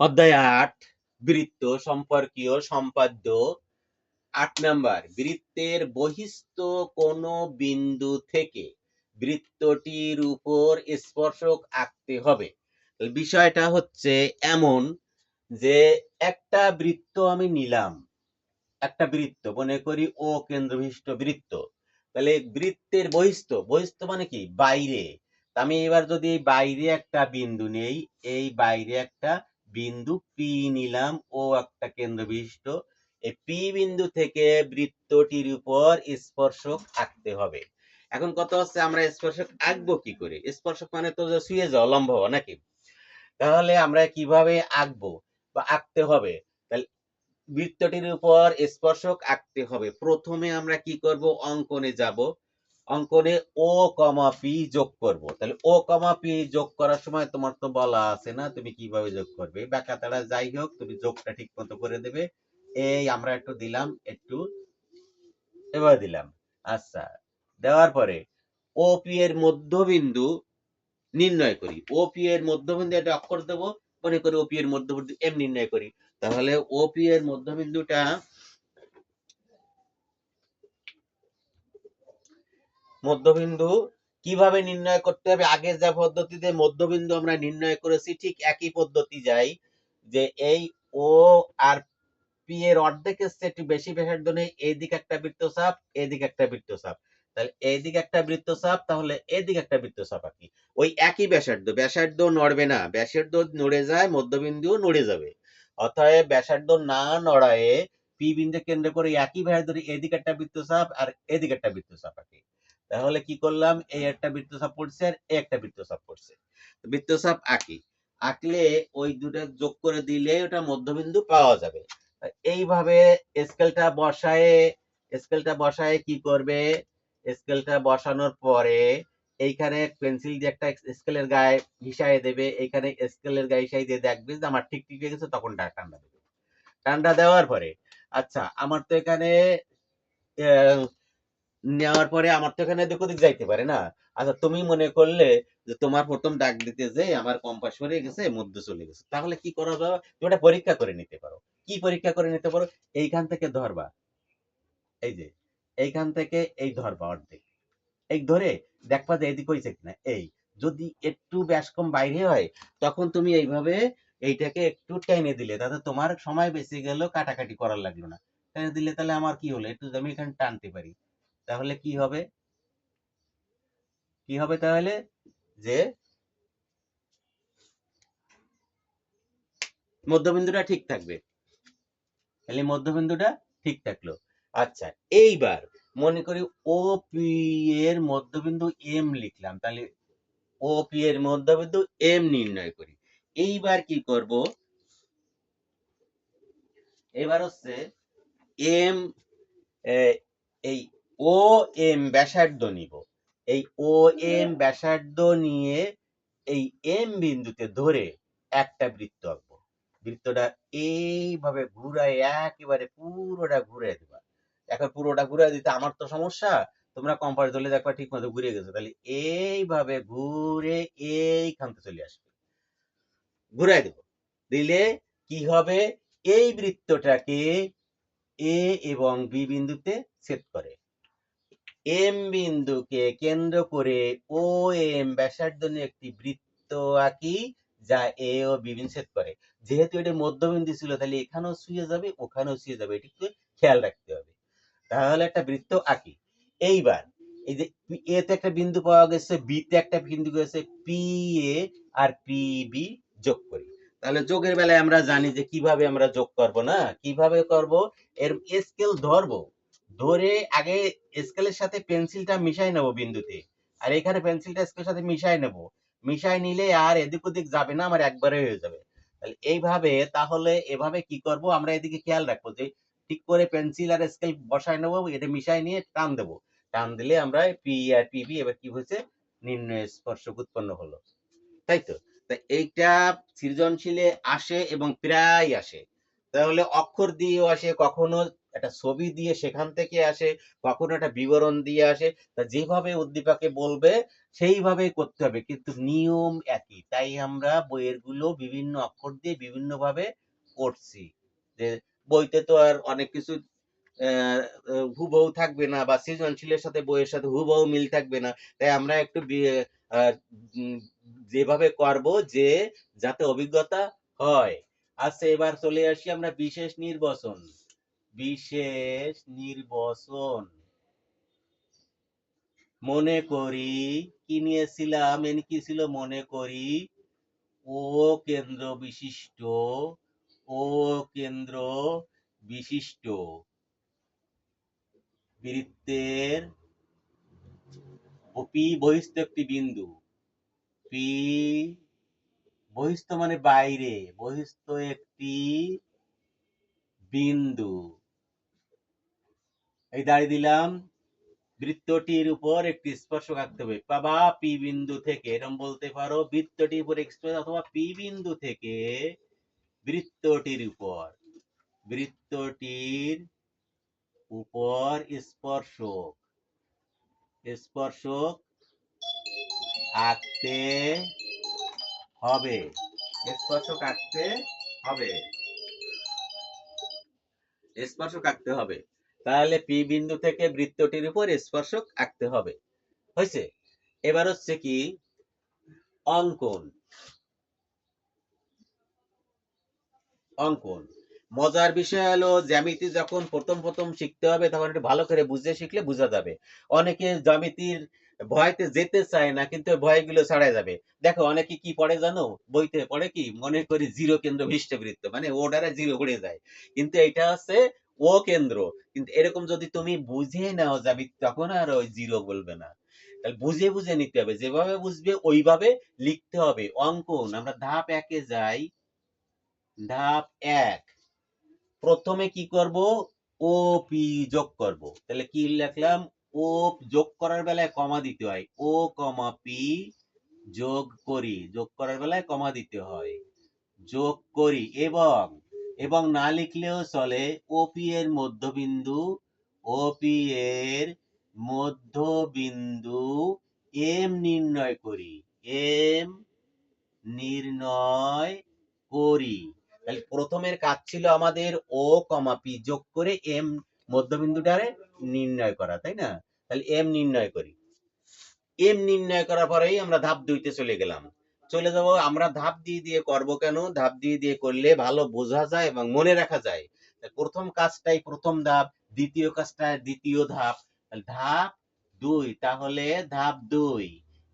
অধ্যায় আট, বৃত্ত সম্পর্কীয় সম্পাদ্য। আট নাম্বার, বৃত্তের বহিস্থ কোন বিন্দু থেকে বৃত্তটির উপর স্পর্শক আঁকতে হবে। বিষয়টা হচ্ছে এমন যে একটা বৃত্ত আমি নিলাম, একটা বৃত্ত, মনে করি ও কেন্দ্রবিষ্ট বৃত্ত। তাহলে বৃত্তের বহিস্থ বহিস্থ মানে কি? বাইরে। আমি এবার যদি বাইরে একটা বিন্দু নেই, এই বাইরে একটা বিন্দু পি নিলাম ও একটা কেন্দ্র বিশিষ্ট এই পি বিন্দু থেকে বৃত্তটির উপর স্পর্শক আঁকতে হবে। এখন কত হচ্ছে আমরা স্পর্শক আঁকবো কি করে? স্পর্শক মানে তো শুয়ে যাওয়া, লম্ব হওয়া নাকি? তাহলে আমরা কীভাবে আঁকবো বা আঁকতে হবে? তাহলে বৃত্তটির উপর স্পর্শক আঁকতে হবে। প্রথমে আমরা কি করব? অঙ্কনে যাব। অঙ্কনে ও কমা পি যোগ করব। তাহলে ও কমা পি যোগ করার সময় তোমার তো বলা আছে না, তুমি কীভাবে যোগ করবে? ব্যাখ্যা তারা যাই হোক, তুমি যোগটা ঠিক মতো করে দেবে। এই আমরা একটু দিলাম, একটু এবার দিলাম। আচ্ছা দেওয়ার পরে ও পি এর মধ্যবিন্দু নির্ণয় করি। ও পি এর মধ্যবিন্দু একটা অক্ষর দেবো, মনে করি ও পি এর মধ্যবিন্দু এম নির্ণয় করি। তাহলে ও পি এর মধ্যবিন্দুটা মধ্যবিন্দু কীভাবে নির্ণয় করতে হবে? আগে যা পদ্ধতিতে মধ্যবিন্দু আমরা নির্ণয় করেছি, ঠিক একই পদ্ধতি যাই যে এই ও আর পি এর অর্ধেকের একটু বেশি ব্যাসার্ধ নেই এইদিকে একটা বৃত্তচাপ এইদিকে একটা বৃত্তচাপ। তাহলে এইদিকে একটা বৃত্তচাপ, তাহলে এইদিকে একটা বৃত্তচাপ আঁকি ওই একই ব্যাসার্ধ ব্যাসার্ধ নড়বে না, ব্যাসার্ধ নড়ে যায়, মধ্যবিন্দুও নড়ে যাবে। অতএব ব্যাসার্ধ না নড়ায়ে পি বিন্দু কেন্দ্র করে একই ব্যাসার্ধ এদিকে একটা বৃত্তচাপ আর এদিকে একটা বৃত্তচাপ আঁকি তাহলে কি করলাম? এই একটা বৃত্তচাপ পড়ছে আর এই একটা বৃত্তচাপ পড়ছে বৃত্তচাপ আঁকি। আঁকলে ওই দুটো যোগ করে দিলে ওটা মধ্যবিন্দু পাওয়া যাবে। এইভাবে স্কেলটা বসায়ে স্কেলটা বসায়ে কি করবে? স্কেলটা বসানোর পরে এইখানে পেন্সিল দিয়ে একটা স্কেলের গায়ে ঘিসায় দেবে। এইখানে স্কেলের গায়ে ঘিসাই দিয়ে দেখবে যে আমার ঠিক ঠিক হয়ে গেছে, তখন টান্ডা দেবে। টান্ডা দেওয়ার পরে আচ্ছা আমার তো এখানে নেওয়ার পরে আমার তো এখানে দেখো দিক যাইতে পারে না। আচ্ছা তুমি মনে করলে যে তোমার প্রথম ডাক দিতে যে আমার কম্পাস সরে গেছে, মধ্য চলে গেছে, তাহলে কি করা যাবে? তুমি এটা পরীক্ষা করে নিতে পারো। কি পরীক্ষা করে নিতে পারো? এইখান থেকে ধরবা। এই যে, এইখান থেকে এই ধরবা অর্ধেক। এই ধরে দেখবা যে এদিক হয়েছে কিনা। এই, যদি একটু ব্যাস কম বাইরে হয়, তখন তুমি এইভাবে এইটাকে একটু টেনে দিলে, তাতে তোমার সময় বেঁচে গেল কাটাকাটি করার লাগল না। টেনে দিলে তাহলে আমার কি হলো? একটু আমি এখানে টানতে পারি। তাহলে কি হবে? কি হবে তাহলে? যে মধ্যবিন্দুটা ঠিক থাকবে। তাহলে মধ্যবিন্দুটা ঠিক থাকল। আচ্ছা এইবার মনে করি ও পি এর মধ্যবিন্দু এম লিখলাম। তাহলে ও পি এর মধ্যবিন্দু এম নির্ণয় করি। এইবার কি করব? এবার হচ্ছে এম এই ও এম ব্যাসার্ধ নিব। এই ও এম ব্যাসার্ধ নিয়ে এই এম বিন্দুতে ধরে একটা বৃত্ত আঁকবো। বৃত্তটা এইভাবে ঘুরায় একেবারে পুরোটা ঘুরে দিবা। এখন পুরোটা ঘুরে দিতে আমার তো সমস্যা। তোমরা কম্পাস ধরলে দেখবা ঠিক মতো ঘুরে গেছে। তাহলে এইভাবে ঘুরে এইখানতে চলে আসবে। ঘুরাই দেব। দিলে কি হবে? এই বৃত্তটাকে এ এবং বি বিন্দুতে ছেদ করে। এম বিন্দুকে কেন্দ্র করে ও এম ব্যাসার্ধ নিয়ে একটি বৃত্ত আঁকি, যা এ ও বি করে। যেহেতু এটা মধ্যবিন্দু ছিল, তাহলে এখানেও শুয়ে যাবে, ওখানেও শুয়ে যাবে। এটি একটু খেয়াল রাখতে হবে। তাহলে একটা বৃত্ত আঁকি। এইবার, এই যে এ তে একটা বিন্দু পাওয়া গেছে, বি তে একটা বিন্দু গেছে, পি এ আর পি বি যোগ করি। তাহলে যোগের বেলায় আমরা জানি যে কীভাবে আমরা যোগ করব না? কীভাবে করব? এর স্কেল ধরবো। ধরে আগে স্কেলের সাথে পেন্সিলটা মিশাই নেব বিন্দুতে। আর এখানে পেন্সিলটা স্কেলের সাথে মিশাই নেব। মিশাই নিলে আর এদিক ওদিক যাবে না, আমার একবারে হয়ে যাবে। তাহলে এইভাবে, তাহলে এভাবে কি করব? আমরা এদিকে খেয়াল রাখব যে, ঠিক করে পেন্সিল আর স্কেল বসায় নেব, এটা মিশাই নিয়ে টান দেবো। টান দিলে আমরা পি আর পিবি এবার কি হয়েছে? নির্ণয় স্পর্শক উৎপন্ন হলো। তাই তো? তা এইটা সৃজনশীলে আসে এবং প্রায় আসে। তাহলে অক্ষর দিয়েও আসে, কখনো একটা ছবি দিয়ে সেখান থেকে আসে, কখনো একটা বিবরণ দিয়ে আসে, তা যেভাবে উদ্দীপকে বলবে, সেইভাবেই করতে হবে। কিন্তু নিয়ম একই। তাই আমরা বইয়েরগুলো বিভিন্ন অক্ষর দিয়ে বিভিন্ন ভাবে করছি যে বইতে তো আর অনেক কিছু হুবহু থাকবে না বা সৃজনশীলের সাথে বইয়ের সাথে হুবহু মিল থাকবে না। তাই আমরা একটু যেভাবে করব যে যাতে অভিজ্ঞতা হয়। আচ্ছা এবার চলে আসি আমরা বিশেষ নির্বাচন। বিশেষ নির্বাচন। মনে করি, কি নিয়েছিলাম এনে কি ছিল মনে করি। ও কেন্দ্র বিশিষ্ট, ও কেন্দ্র বিশিষ্ট। বৃত্তের পি বহিস্থ একটি বিন্দু। পি বহিস্থ মানে বাইরে, বহিস্থ একটি বিন্দু। এই দাঁড়িয়ে দিলাম। বৃত্তটির উপর একটি স্পর্শক আঁকতে হবে। বাবা, পি বিন্দু থেকে এরকম বলতে পারো, বৃত্তটির উপর এক্সপ্রেস অথবা পি বিন্দু থেকে বৃত্তটির উপর। বৃত্তটির উপর স্পর্শক। স্পর্শক আঁকতে হবে। স্পর্শক আঁকতে হবে। স্পর্শক আঁকতে হবে। তাহলে পি বিন্দু থেকে বৃত্তটির উপর স্পর্শক আঁকতে হবে। হয়েছে? এবার হচ্ছে কি? অঙ্কন। অঙ্কন। মজার বিষয় হলো, জ্যামিতি যখন প্রথম প্রথম শিখতে হবে, তখন একটু ভালো করে বুঝে শিখলে বোঝা যাবে। অনেকে জ্যামিতির ভয়তে যেতে চায় না, কিন্তু ভয়গুলো ছাড়াই যাবে। দেখো, অনেকে কি পড়ে জানো? বইতে পড়ে কি? মনে করি জিরো কেন্দ্র বৃত্ত মানে ও জিরো পড়ে যায়। কিন্তু এটা হচ্ছে ও কেন্দ্র। কিন্তু এরকম যদি তুমি বুঝে নাও যাবি তখন আর ওই জিরো বলবে না। তাহলে বুঝে বুঝে নিতে হবে। যেভাবে বুঝবে ওইভাবে লিখতে হবে। অঙ্কন, আমরা ধাপ একে যাই। ধাপ এক। প্রথমে কি করব? ও পি যোগ করব। তাহলে কি লিখলাম? ও যোগ করার বেলায় কমা দিতে হয়। ও কমা পি যোগ করি। যোগ করার বেলায় কমা দিতে হয়। যোগ করি এবং এবং না লিখলেও চলে ওপি এর মধ্যবিন্দু ওপি এর মধ্যবিন্দু এম নির্ণয় করি এম নির্ণয় করি। তাহলে প্রথমের কাজ ছিল আমাদের ও কমা পি যোগ করে এম মধ্যবিন্দুটারে নির্ণয় করা, তাই না? তাহলে এম নির্ণয় করি। এম নির্ণয় করার পরেই আমরা ধাপ দুইতে চলে গেলাম। চলে যাব, আমরা ধাপ দিয়ে দিয়ে করব কেন? ধাপ দিয়ে দিয়ে করলে ভালো বোঝা যায় এবং মনে রাখা যায়। প্রথম কাজটাই প্রথম ধাপ, দ্বিতীয় কাজটা দ্বিতীয় ধাপ। ধাপ দুই, তাহলে ধাপ দুই।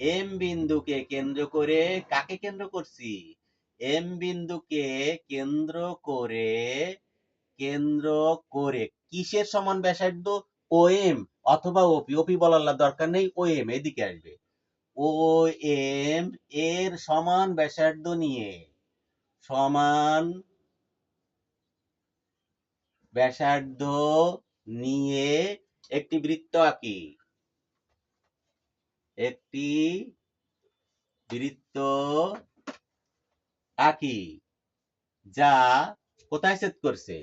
এম বিন্দুকে কেন্দ্র করে কাকে কেন্দ্র করছি? এম বিন্দুকে কেন্দ্র করে কেন্দ্র করে। কিসের সমান ব্যাসার্ধ? ও এম, অথবা ওপি ওপি বলার দরকার নেই, ও এম এদিকে আসবে। ও এম এর সমান ব্যাসার্ধ নিয়ে, সমান ব্যাসার্ধ নিয়ে একটি বৃত্ত আঁকি। একটি বৃত্ত আঁকি যা কোথায় ছেদ করছে?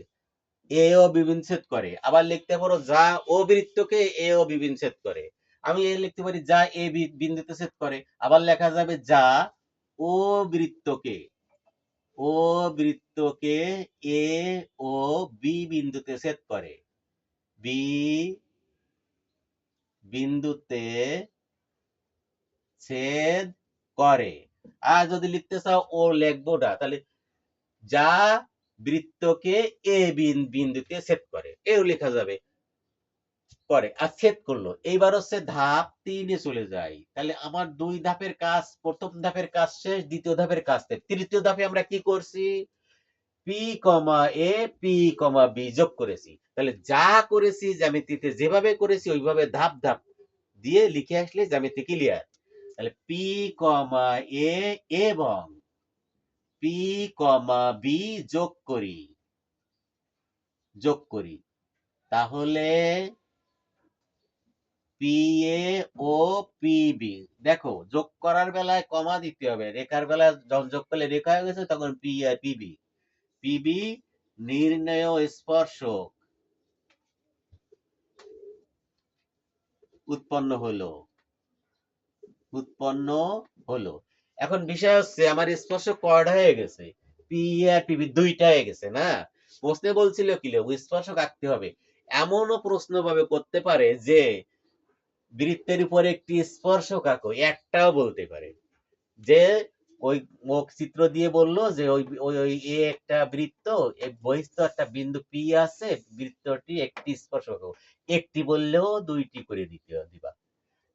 এ ও বিবিন ছেদ করে। আবার লিখতে পারো যা ও বৃত্তকে এ ও বিবিন ছেদ করে। আমি এ লিখতে পারি যা এ বিন্দুতে ছেদ করে। আবার লেখা যাবে যা ও বৃত্তকে। ও বৃত্তকে এ ও বি বিন্দুতে ছেদ করে। বি বিন্দুতে ছেদ করে। আর যদি লিখতে চাও, ও লিখব না তাহলে যা বৃত্তকে এ বিন্দুতে ছেদ করে। এও লেখা যাবে। করে আর ছেদ করল। এইবার হচ্ছে ধাপ তিনে চলে যাই। তাহলে আমার দুই ধাপের কাজ, প্রথম ধাপের কাজ শেষ, দ্বিতীয় ধাপের কাজ। তৃতীয় ধাপে আমরা কি করছি? P comma A P comma B যোগ করেছি। তাহলে যা করেছি জ্যামিতিতে যেভাবে করেছি, ওইভাবে ধাপ ধাপ দিয়ে লিখে আসলে জ্যামিতি ক্লিয়ার তাহলে পি কমা এ এবং পি কমা বি যোগ করি। যোগ করি। তাহলে পিএ ও দেখো, যোগ করার বেলায় কমা দিতে হবে। রেখার বেলায় যোগ করলে রেখা হয়ে গেছে, তখন নির্ণয় স্পর্শক। উৎপন্ন হলো। উৎপন্ন হলো। এখন বিষয় হচ্ছে, আমার স্পর্শ কর্ড হয়ে গেছে? পি আর দুইটা হয়ে গেছে, না? প্রশ্নে বলছিল কি স্পর্শক আঁকতে হবে। এমনও প্রশ্ন ভাবে করতে পারে যে বৃত্তের উপরে একটি স্পর্শক আঁকো একটাও বলতে পারে। যে ওই মুখ চিত্র দিয়ে বলল যে ওই ওই এ একটা বৃত্ত বহিস্থ একটা বিন্দু পি আছে, বৃত্তটি একটি স্পর্শক আঁকো। একটি বললেও দুইটি করে দিতে দিবা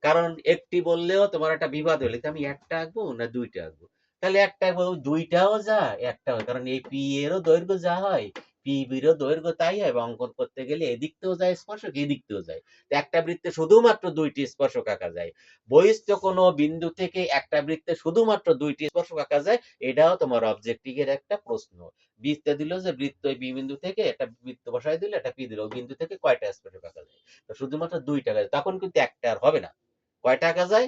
কারণ একটি বললেও তোমার একটা বিবাদ হলে আমি একটা আঁকবো না দুইটা আঁকবো। তাহলে একটা দুইটাও যা একটাও কারণ এই পি এরও দৈর্ঘ্য যা হয় পি বিরও দৈর্ঘ্য তাই হয় অঙ্কন করতে গেলে এদিক থেকেও যায় স্পর্শক এদিক থেকেও যায়। তো একটা বৃত্তে শুধুমাত্র দুইটি স্পর্শক আঁকা যায়। কোনো বিন্দু থেকে একটা বৃত্তে শুধুমাত্র দুইটি স্পর্শক আঁকা যায়, এটাও তোমার অবজেক্টিভের একটা প্রশ্ন। বৃত্তে দিল যে বৃত্ত বি বিন্দু থেকে একটা বৃত্ত বসাই দিল, একটা পি দিল বিন্দু থেকে কয়টা স্পর্শক আঁকা যায়? শুধুমাত্র দুইটা তখন কিন্তু একটা আর হবে না। কয়টা আঁকা যায়?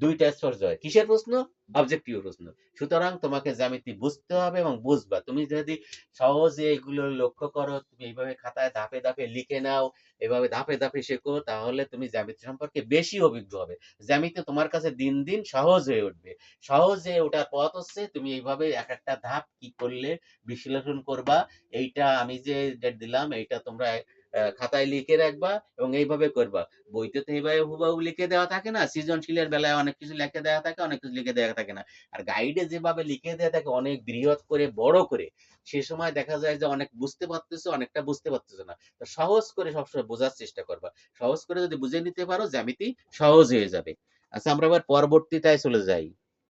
দুইটা স্পর্শ হয় কিসের প্রশ্ন? অবজেক্টিভ প্রশ্ন। সুতরাং তোমাকে জ্যামিতি বুঝতে হবে এবং বুঝবা। তুমি যদি সহজে এগুলো লক্ষ্য করো, তুমি এইভাবে খাতায় ধাপে ধাপে লিখে নাও, এভাবে ধাপে ধাপে শেখো, তাহলে তুমি জ্যামিতি সম্পর্কে বেশি অভিজ্ঞ হবে। জ্যামিতি তোমার কাছে দিন দিন সহজ হয়ে উঠবে। সহজে ওঠার পথ হচ্ছে তুমি এইভাবে এক একটা ধাপ কি করলে বিশ্লেষণ করবা। এইটা আমি যে দিলাম, এইটা তোমরা খাতায় লিখে রাখবা এবং এইভাবে করবা। বইতে তো এইভাবে হুবাহু লিখে দেওয়া থাকে না, সৃজনশীলের বেলায় অনেক কিছু লিখে দেওয়া থাকে, অনেক কিছু লিখে দেওয়া থাকে না। আর গাইডে যেভাবে লিখে দেওয়া থাকে, অনেক বৃহৎ করে, বড় করে, সে সময় দেখা যায় যে অনেক বুঝতে পারতেছে, অনেকটা বুঝতে পারতেছে না। তো সহজ করে সবসময় বোঝার চেষ্টা করবা। সহজ করে যদি বুঝে নিতে পারো, জ্যামিতি সহজ হয়ে যাবে। আচ্ছা আমরা আবার পরবর্তীটায় চলে যাই।